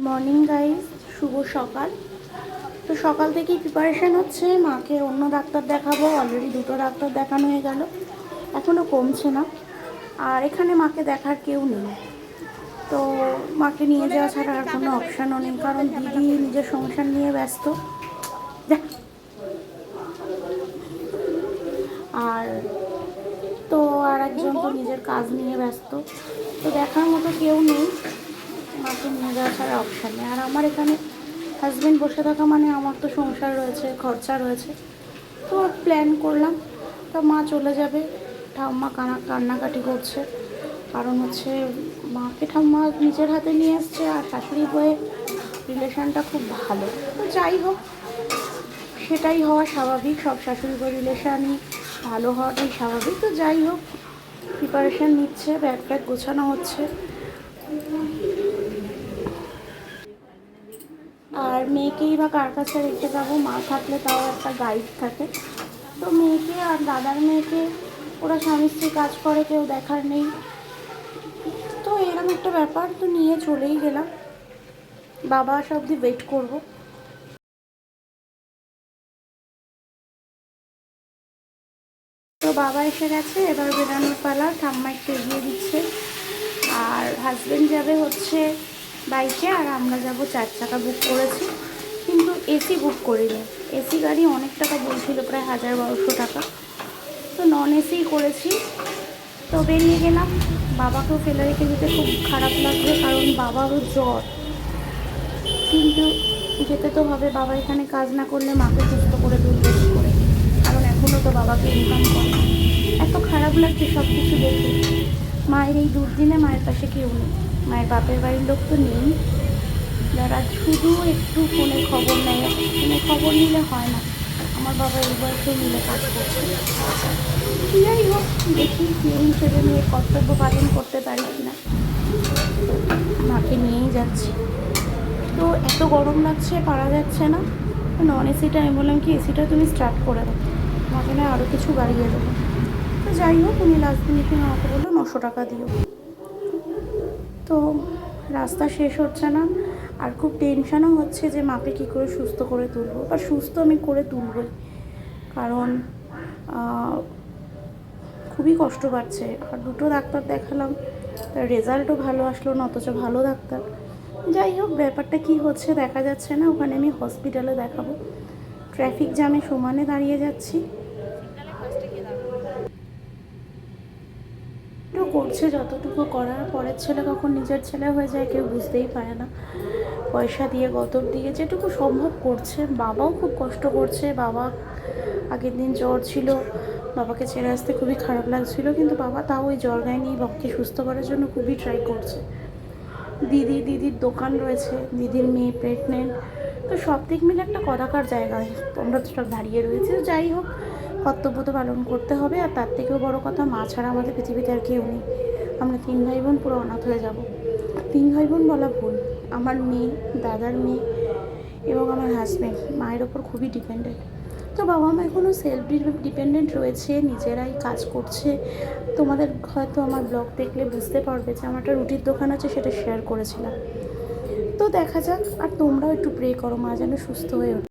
Morning guys শুভ সকাল। তো সকাল থেকেই প্রিপারেশন হচ্ছে। মাকে অন্য ডাক্তার দেখাবো। অলরেডি দুটো ডাক্তার দেখানো হয়ে গেল। এখনও কমছে না। আর এখানে মাকে দেখার কেউ নেই। তো মাকে নিয়ে যাওয়া ছাড়া আর কোনো অপশানও নেই। কারণ দিদি নিজের সংসার নিয়ে ব্যস্ত। আর তো আর একজন তো নিজের কাজ নিয়ে ব্যস্ত। তো দেখার মতো কেউ নেই। মাকে নিয়ে যাওয়া ছাড়া অপশান নেই। আর আমার এখানে হাজব্যান্ড বসে থাকা মানে আমার তো সংসার রয়েছে, খরচা রয়েছে। তো প্ল্যান করলাম, তা মা চলে যাবে। ঠাম্মা কানা, কান্নাকাটি করছে। কারণ হচ্ছে মাকে ঠাম্মা নিজের হাতে নিয়ে এসছে আর শাশুড়ি বয়ে রিলেশানটা খুব ভালো। তো যাই হোক, সেটাই হওয়া স্বাভাবিক। সব শাশুড়ি বই রিলেশানই ভালো হওয়াটাই স্বাভাবিক। তো যাই হোক প্রিপারেশান নিচ্ছে ব্যাগ ব্যাগ গোছানো হচ্ছে। আর মেয়েকেই বা কার কাছে রেখে যাব? মা থাকলে তাও একটা গাইড থাকে। তো মেয়েকে আর দাদার মেয়েকে, ওরা স্বামী স্ত্রী কাজ করে, কেউ দেখার নেই। তো এরকম একটা ব্যাপার তো নিয়ে চলেই গেলাম। বাবা আসা অবধি ওয়েট করব। তো বাবা এসে গেছে, এবার বেরানোর পালা। ঠাম্মা একটু এগিয়ে দিচ্ছে। আর হাজবেন্ড যাবে হচ্ছে বাইকে আর আমরা যাব চার চাকা বুক করেছি। কিন্তু এসি বুক করিনি। এসি গাড়ি অনেক টাকা বলছিল, প্রায় হাজার বারোশো টাকা। তো নন এসিই করেছি। তো বেরিয়ে গেলাম। বাবাকেও ফেলে রেখে যেতে খুব খারাপ লাগবে কারণ বাবারও জ্বর। কিন্তু যেতে তো হবে, বাবা এখানে কাজ না করলে মাকে সুস্থ করে তুলবে করে। কারণ এখনও তো বাবাকে ইনকাম করে। এত খারাপ লাগছে সব কিছু দেখে। মায়ের এই দুর্দিনে মায়ের পাশে কেউ নেই। মায়ের বাপের বাড়ির লোক তো নেই। যারা শুধু একটু ফোনে খবর নেয়, ফোনে খবর নিলে হয় না। আমার বাবা এই বয়সেও মিলে কাজ করছে। যাই হোক, দেখি মেয়ে হিসেবে মেয়ের কর্তব্য পালন করতে পারি কিনা। মাকে নিয়েই যাচ্ছি। তো এত গরম লাগছে, পারা যাচ্ছে না। নন এসিটা আমি বললাম কি এসিটা তুমি স্টার্ট করে দাও। আমাকে না আরও কিছু বাড়িয়ে দেবো। তো যাই হোক, উনি লাস্ট মিনিটে আমাকে বলল, নশো টাকা দিও। তো রাস্তা শেষ হচ্ছে না। আর খুব টেনশনও হচ্ছে যে মাকে কী করে সুস্থ করে তুলবো। বা সুস্থ আমি করে তুলবই। কারণ খুবই কষ্ট পাচ্ছে। আর দুটো ডাক্তার দেখালাম রেজাল্টও ভালো আসলো না, অথচ ভালো ডাক্তার। যাই হোক, ব্যাপারটা কি হচ্ছে দেখা যাচ্ছে না। ওখানে আমি হসপিটালে দেখাবো। ট্রাফিক জ্যামে সমানে দাঁড়িয়ে যাচ্ছি একটু করছে যতটুকু করার পরের ছেলে কখন নিজের ছেলে হয়ে যায় কেউ বুঝতেই পারে না। পয়সা দিয়ে গতর দিয়ে যেটুকু সম্ভব করছে। বাবাও খুব কষ্ট করছে। বাবা আগের দিন জ্বর ছিল। বাবাকে ছেড়ে আসতে খুবই খারাপ লাগছিল। কিন্তু বাবা তাও ওই জ্বর গায়ে নিয়ে বাবাকে সুস্থ করার জন্য খুবই ট্রাই করছে। দিদি, দিদির দোকান রয়েছে। দিদির মেয়ে প্রেগনেন্ট তো সব দিক মিলে একটা কদাকার জায়গায়। আমরা তো সব দাঁড়িয়ে রয়েছে। যাই হোক কর্তব্য তো পালন করতে হবে আর তার থেকেও বড় কথা, মা ছাড়া আমাদের পৃথিবীতে আর কেউ নেই। আমরা তিন ভাই বোন পুরো অনাথ হয়ে যাব। তিন ভাই বোন বলা ভুল। আমার মেয়ে, দাদার মেয়ে এবং আমার হাজব্যান্ড মায়ের ওপর খুবই ডিপেন্ডেন্ট তো বাবা মা এখনও সেলফ ডিপেন্ডেন্ট রয়েছে, নিজেরাই কাজ করছে। তোমাদের হয়তো আমার ব্লগ দেখলে বুঝতে পারবে যে আমার একটা রুটির দোকান আছে, সেটা শেয়ার করেছিলাম। তো দেখা যাক, আর তোমরাও একটু প্রে করো, মা যেন সুস্থ হয়ে ওঠে।